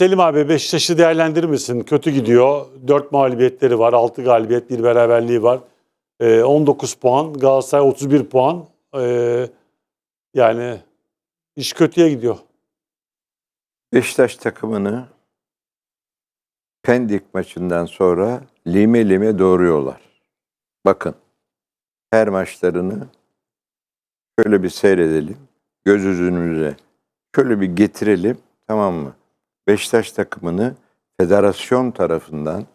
Selim abi Beşiktaş'ı değerlendirir misin? Kötü gidiyor. 4 mağlubiyetleri var. 6 galibiyet, bir beraberliği var. Ee, 19 puan. Galatasaray 31 puan. Ee, yani iş kötüye gidiyor. Beşiktaş takımını Pendik maçından sonra lime lime doğruyorlar. Bakın her maçlarını şöyle bir seyredelim. Göz üzünümüze şöyle bir getirelim. Tamam mı? Beşiktaş takımını federasyon tarafından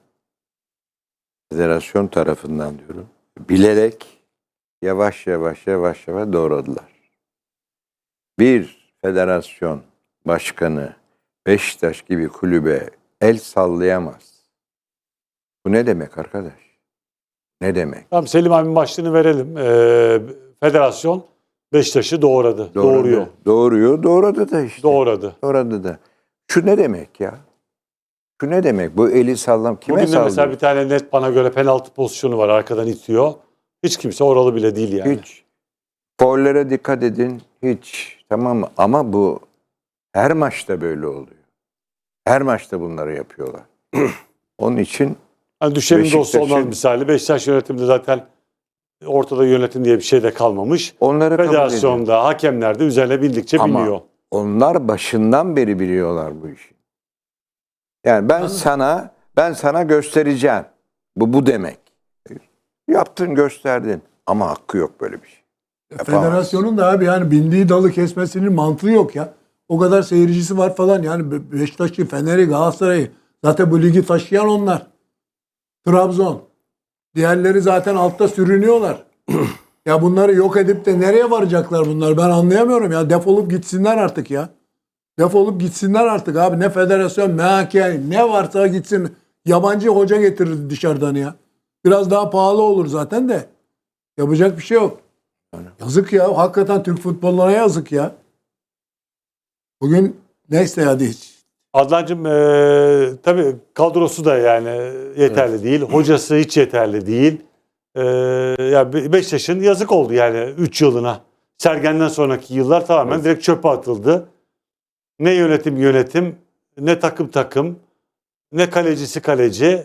federasyon tarafından diyorum. Bilerek yavaş yavaş yavaş yavaş doğradılar. Bir federasyon başkanı Beşiktaş gibi kulübe el sallayamaz. Bu ne demek arkadaş? Ne demek? Tamam Selim abi başlığını verelim. Ee, federasyon Beşiktaş'ı doğradı. Doğradı. Doğuruyor. Doğuruyor. Doğradı da işte. Doğradı. Doğradı da. Şu ne demek ya? Şu ne demek? Bu eli sallam kime Bugün de sallıyor? mesela bir tane net bana göre penaltı pozisyonu var. Arkadan itiyor. Hiç kimse oralı bile değil yani. Hiç. Follere dikkat edin. Hiç. Tamam mı? Ama bu her maçta böyle oluyor. Her maçta bunları yapıyorlar. Onun için Hani düşenin dostu Beşiktaş'ın- olmaz misali. Beşiktaş yönetiminde zaten ortada yönetim diye bir şey de kalmamış. onları kabul ediyorum. Federasyonda, hakemler de üzerine bildikçe Ama- biliyor. Onlar başından beri biliyorlar bu işi. Yani ben sana ben sana göstereceğim. Bu bu demek. Yaptın gösterdin ama hakkı yok böyle bir şey. Yapamaz. Federasyonun da abi yani bindiği dalı kesmesinin mantığı yok ya. O kadar seyircisi var falan yani Be- Beşiktaş'ı, Fener'i, Galatasaray'ı zaten bu ligi taşıyan onlar. Trabzon. Diğerleri zaten altta sürünüyorlar. ya bunları yok edip de nereye varacaklar bunlar? Ben anlayamıyorum ya. Defolup gitsinler artık ya. Defolup gitsinler artık abi. Ne federasyon, MHK, ne varsa gitsin. Yabancı hoca getirir dışarıdan ya. Biraz daha pahalı olur zaten de. Yapacak bir şey yok. Yazık ya. Hakikaten Türk futboluna yazık ya. Bugün neyse hadi hiç. Adnancığım eee tabii kadrosu da yani yeterli değil. Hocası hiç yeterli değil. Eee ya Be- Beşiktaş'ın yazık oldu yani 3 yılına. Sergen'den sonraki yıllar tamamen direkt çöpe atıldı. Ne yönetim yönetim, ne takım takım, ne kalecisi kaleci,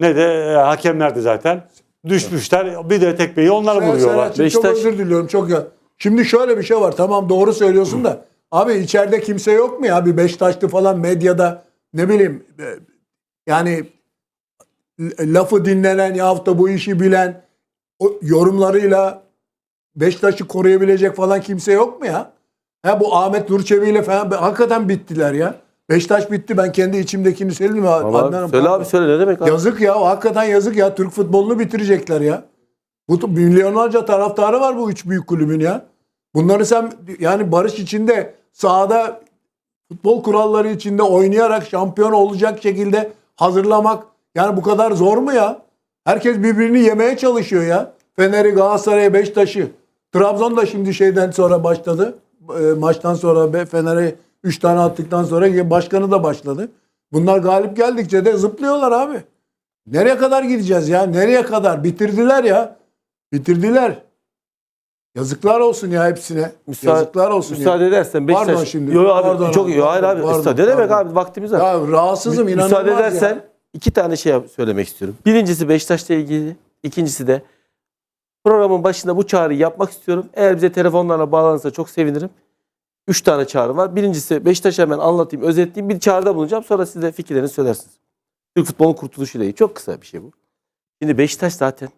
ne de e, hakemler de zaten düşmüşler. Bir de tekmeyi onlar Sen- vuruyorlar. Çok Beşiktaş- özür diliyorum çok ya. Şimdi şöyle bir şey var. Tamam doğru söylüyorsun da. Abi içeride kimse yok mu ya? Bir Beşiktaşlı falan medyada ne bileyim e, yani lafı dinlenen yahut da bu işi bilen o yorumlarıyla Beşiktaş'ı koruyabilecek falan kimse yok mu ya? Ha bu Ahmet Nurçevi ile falan hakikaten bittiler ya. Beşiktaş bitti. Ben kendi içimdekini söyleyeyim mi? Adnan'ım, söyle abi söyle ne demek abi? Yazık ya. Hakikaten yazık ya. Türk futbolunu bitirecekler ya. Bu milyonlarca taraftarı var bu üç büyük kulübün ya. Bunları sen yani barış içinde sahada futbol kuralları içinde oynayarak şampiyon olacak şekilde hazırlamak yani bu kadar zor mu ya? Herkes birbirini yemeye çalışıyor ya. Fener'i, Galatasaray'ı, Beşiktaş'ı. Trabzon da şimdi şeyden sonra başladı. E, maçtan sonra be- Fener'e 3 tane attıktan sonra başkanı da başladı. Bunlar galip geldikçe de zıplıyorlar abi. Nereye kadar gideceğiz ya? Nereye kadar? Bitirdiler ya. Bitirdiler. Yazıklar olsun ya hepsine. Müsaade- Yazıklar olsun Müsaade ya. edersen Beşiktaş... Pardon şimdi. Yo, abi, Pardon çok yo, hayır abi. pardon, Müsaade ne demek pardon. abi vaktimiz var. Ya rahatsızım inanılmaz Müsaade ya. İki tane şey söylemek istiyorum. Birincisi Beşiktaş'la ilgili. ikincisi de programın başında bu çağrıyı yapmak istiyorum. Eğer bize telefonlarla bağlanırsa çok sevinirim. Üç tane çağrı var. Birincisi Beşiktaş'ı hemen anlatayım, özetleyeyim. Bir çağrıda bulunacağım. Sonra siz de fikirlerini söylersiniz. Türk futbolun kurtuluşuyla ilgili. Çok kısa bir şey bu. Şimdi Beşiktaş zaten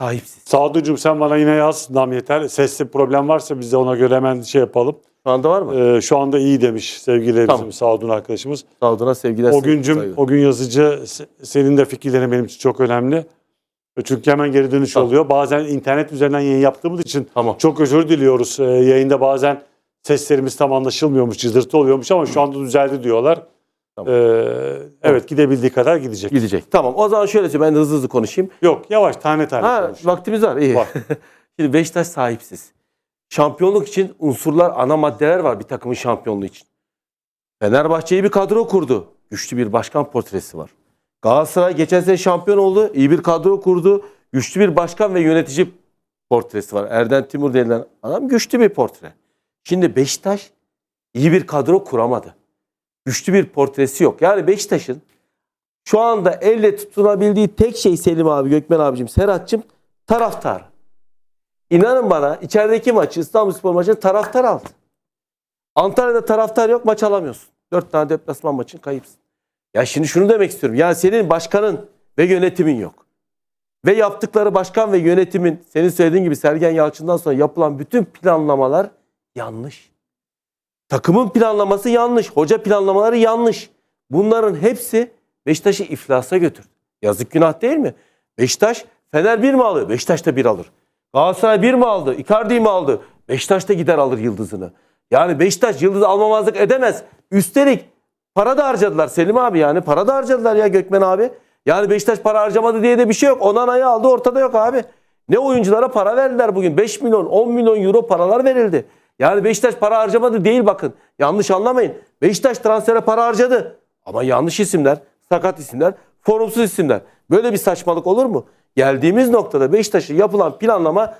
sahipsiz. Saducuğum sen bana yine yaz. Nam yeter. Sesli problem varsa biz de ona göre hemen şey yapalım. Şu anda var mı? Ee, şu anda iyi demiş sevgili Tamam. bizim Sadun arkadaşımız. Sağoluna sevgiler. O güncüm, o gün yazıcı se- senin de fikirlerin benim için çok önemli. Çünkü hemen geri dönüş Tamam. oluyor. Bazen internet üzerinden yayın yaptığımız için Tamam. çok özür diliyoruz. Ee, yayında bazen seslerimiz tam anlaşılmıyormuş, cızırtı oluyormuş ama şu anda düzeldi diyorlar. Tamam. Ee, evet gidebildiği kadar gidecek. Gidecek. Tamam. O zaman şöyle. Ben hızlı hızlı konuşayım. Yok yavaş tane tane Ha, konuş. vaktimiz var. iyi. Var. Şimdi Beşiktaş sahipsiz. Şampiyonluk için unsurlar, ana maddeler var bir takımın şampiyonluğu için. Fenerbahçe'yi bir kadro kurdu. Güçlü bir başkan portresi var. Galatasaray geçen sene şampiyon oldu. iyi bir kadro kurdu. Güçlü bir başkan ve yönetici portresi var. Erden Timur denilen adam güçlü bir portre. Şimdi Beşiktaş iyi bir kadro kuramadı. güçlü bir portresi yok. Yani Beşiktaş'ın şu anda elle tutunabildiği tek şey Selim abi, Gökmen abicim, Serhat'cığım taraftar. İnanın bana içerideki maçı İstanbulspor maçını taraftar aldı. Antalya'da taraftar yok maç alamıyorsun. Dört tane deplasman maçın kayıpsın. Ya şimdi şunu demek istiyorum. Yani senin başkanın ve yönetimin yok. Ve yaptıkları başkan ve yönetimin senin söylediğin gibi Sergen Yalçın'dan sonra yapılan bütün planlamalar yanlış. Takımın planlaması yanlış. Hoca planlamaları yanlış. Bunların hepsi Beşiktaş'ı iflasa götürdü. Yazık günah değil mi? Beşiktaş Fener bir mi alıyor? Beşiktaş da bir alır. Galatasaray bir mi aldı? Icardi mi aldı? Beşiktaş da gider alır yıldızını. Yani Beşiktaş yıldızı almamazlık edemez. Üstelik para da harcadılar Selim abi yani. Para da harcadılar ya Gökmen abi. Yani Beşiktaş para harcamadı diye de bir şey yok. Onana'yı aldı ortada yok abi. Ne oyunculara para verdiler bugün. 5 milyon 10 milyon euro paralar verildi. Yani Beşiktaş para harcamadı değil bakın. Yanlış anlamayın. Beşiktaş transfere para harcadı. Ama yanlış isimler, sakat isimler, formsuz isimler. Böyle bir saçmalık olur mu? Geldiğimiz noktada Beşiktaş'ın yapılan planlama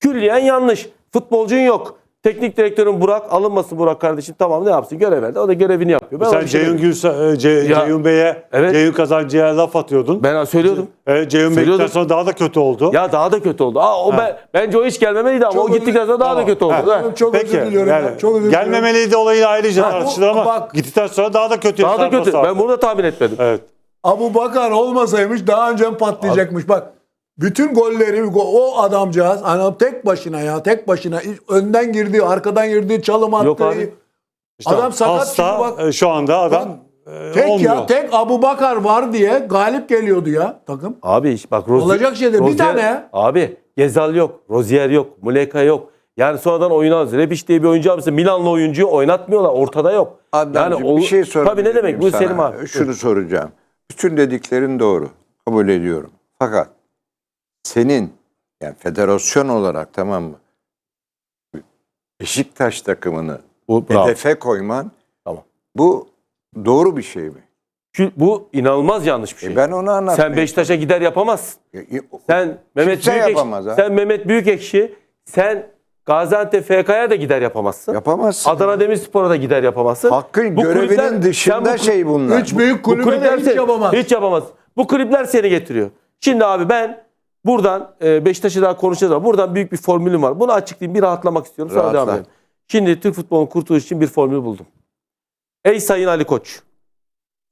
külliyen yanlış. Futbolcun yok. Teknik direktörün Burak alınmasın Burak kardeşim tamam ne yapsın görev verdi. O da görevini yapıyor. Ben Sen şey Ceyhun. Gülsa, e, Ce- Ya, Ceyhun Bey'e, evet. Ceyhun Kazancı'ya laf atıyordun. Ben söylüyordum. E, Ceyhun Söylüyordum. Bey'den sonra daha da kötü oldu. Ya daha da kötü oldu. Aa, o ben, bence o hiç gelmemeliydi ama Çok o gittikten sonra daha da kötü oldu. Ha. Ha. Çok Peki, özür diliyorum. yani ya, çok özür diliyorum. gelmemeliydi olayı ayrıca Ha, tartışılır ama bak- gittikten sonra daha da kötü Daha da kötü. Ben bunu da tahmin etmedim. Evet. Abu Bakar olmasaymış daha önce patlayacakmış. Bak bütün golleri go- o adamcağız hani tek başına ya tek başına önden girdi arkadan girdi çalım attı. Yok abi. İşte Adam sakat hasta, bak. e, şu anda adam e, Tek olmuyor. ya tek Abu Bakar var diye galip geliyordu ya takım. Abi iş- bak Rozier, Olacak şey değil. Bir tane ya. Abi Gezal yok. Rozier yok. Muleka yok. Yani sonradan oyunu alırız. Rebic diye bir oyuncu almışsın. Milanlı oyuncuyu oynatmıyorlar. Ortada yok. Adnan'cığım ol- bir şey sorabilir Tabii ne demek? Bu? Selim abi. Şunu soracağım. Bütün dediklerin doğru. Kabul ediyorum. Fakat senin yani federasyon olarak tamam mı? Beşiktaş takımını Bu, bravo. hedefe koyman Tamam. bu doğru bir şey mi? Şu- Bu inanılmaz yanlış bir şey. E ben onu anlatmaya Sen Beşiktaş'a gider yapamazsın. çalışıyorum. Sen Mehmet Büyükekşi, yapamaz ha. sen Mehmet Büyükekşi, sen Gaziantep FK'ya da gider yapamazsın. Yapamazsın. Adana Demirspor'a da gider yapamazsın. Hakkın Bu görevinin kulüpler- dışında bu- şey bunlar. Üç büyük Bu kulübe kulüpler de hiç seni- yapamaz. Hiç yapamaz. Bu kulüpler seni getiriyor. Şimdi abi ben buradan e, Beşiktaş'ı daha konuşacağız ama buradan büyük bir formülüm var. Bunu açıklayayım bir rahatlamak istiyorum. Sonra Rahatla. devam edelim. Şimdi Türk futbolunun kurtuluşu için bir formül buldum. Ey Sayın Ali Koç.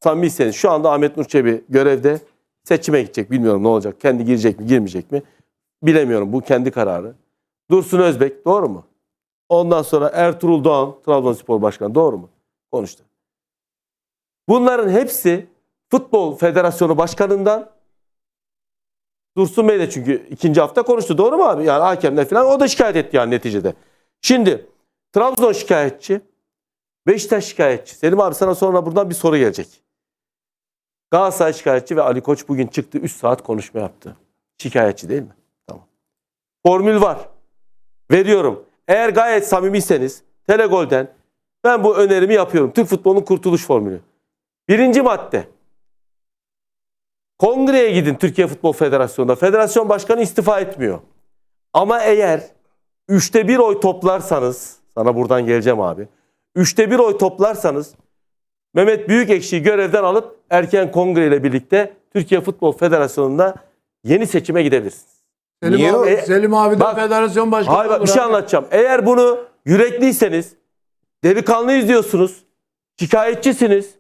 Samimiyseniz şu anda Ahmet Nur Çebi görevde seçime gidecek. Bilmiyorum ne olacak. Kendi girecek mi girmeyecek mi? Bilemiyorum. Bu kendi kararı. Dursun Özbek doğru mu? Ondan sonra Ertuğrul Doğan Trabzonspor Başkanı doğru mu? Konuştu. Bunların hepsi Futbol Federasyonu Başkanı'ndan Dursun Bey de çünkü ikinci hafta konuştu. Doğru mu abi? Yani hakemler falan o da şikayet etti yani neticede. Şimdi Trabzon şikayetçi, Beşiktaş şikayetçi. Selim abi sana sonra buradan bir soru gelecek. Galatasaray şikayetçi ve Ali Koç bugün çıktı 3 saat konuşma yaptı. Şikayetçi değil mi? Tamam. Formül var. Veriyorum. Eğer gayet samimiyseniz Telegol'den ben bu önerimi yapıyorum. Türk futbolunun kurtuluş formülü. Birinci madde. Kongreye gidin Türkiye Futbol Federasyonu'nda. Federasyon başkanı istifa etmiyor. Ama eğer üçte bir oy toplarsanız, sana buradan geleceğim abi. Üçte bir oy toplarsanız Mehmet Büyükekşi'yi görevden alıp erken kongre ile birlikte Türkiye Futbol Federasyonu'nda yeni seçime gidebilirsiniz. Selim Niye abi, o- E, Selim abi de bak- federasyon başkanı Hayır bak olur bir şey abi. anlatacağım. Eğer bunu yürekliyseniz, delikanlı izliyorsunuz, şikayetçisiniz,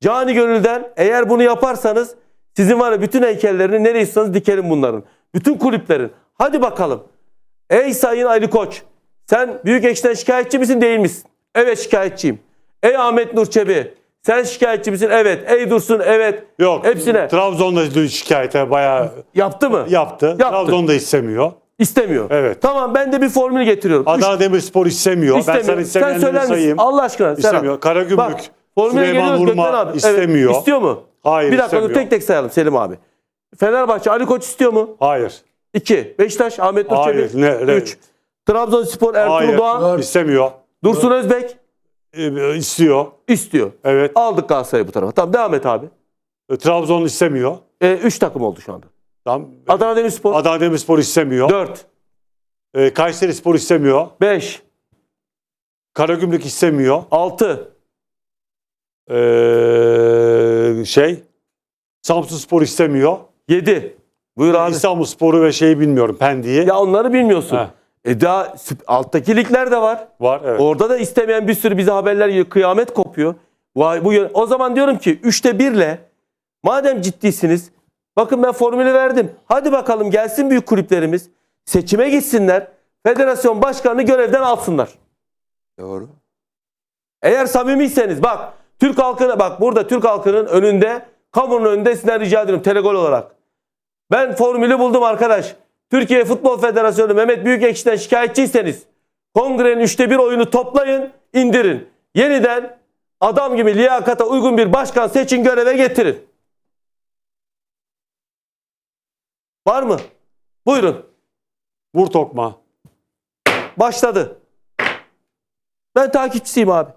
cani gönülden eğer bunu yaparsanız sizin var ya bütün heykellerini nereye istiyorsanız dikelim bunların. Bütün kulüplerin. Hadi bakalım. Ey Sayın Ali Koç, sen büyük ekşiden şikayetçi misin değil misin? Evet şikayetçiyim. Ey Ahmet Nur Çebi, sen şikayetçi misin? Evet. Ey Dursun, evet. Yok. Hepsine. Trabzon'da dün şikayete bayağı Yaptı mı? yaptı. Trabzon da istemiyor. İstemiyor. Evet. Tamam ben de bir formül getiriyorum. Adana Demirspor istemiyor. Ben sana Sen istemeyenleri söyler misin? sayayım. Allah aşkına. Serhat. İstemiyor. Karagümrük, Bak, formüle Süleyman geliyoruz Vurma Gökmen abi. Evet, istemiyor. İstiyor mu? Hayır Bir dakika dur istemiyor. tek tek sayalım Selim abi. Fenerbahçe Ali Koç istiyor mu? Hayır. 2. Beşiktaş Ahmet Nur Hayır, Çebi. ne- ne- 3. Trabzonspor Ertuğrul Hayır. Doğan. İstemiyor. Dursun Özbek Ee, istiyor. istiyor. Evet. Aldık Galatasaray'ı bu tarafa. Tamam devam et abi. E, Trabzon istemiyor. 3 takım oldu şu anda. Tamam. Adana Demirspor. Adana Demirspor istemiyor. 4. E, Kayseri Spor istemiyor. 5. Karagümrük istemiyor. 6. Ee, şey Samsun Spor istemiyor. 7. Buyur abi. İstanbul Sporu ve şeyi bilmiyorum Pendik'i. Ya onları bilmiyorsun. Ha. E daha alttaki ligler de var. Var evet. Orada da istemeyen bir sürü bize haberler geliyor. Kıyamet kopuyor. Vay bu o zaman diyorum ki 3'te 1'le madem ciddisiniz bakın ben formülü verdim. Hadi bakalım gelsin büyük kulüplerimiz. Seçime gitsinler. Federasyon başkanını görevden alsınlar. Doğru. Eğer samimiyseniz bak Türk halkına bak burada Türk halkının önünde kamunun önünde sizden rica ediyorum telegol olarak. Ben formülü buldum arkadaş. Türkiye Futbol Federasyonu Mehmet Büyükekşi'den şikayetçiyseniz kongrenin üçte bir oyunu toplayın indirin. Yeniden adam gibi liyakata uygun bir başkan seçin göreve getirin. Var mı? Buyurun. Vur tokma. Başladı. Ben takipçisiyim abi.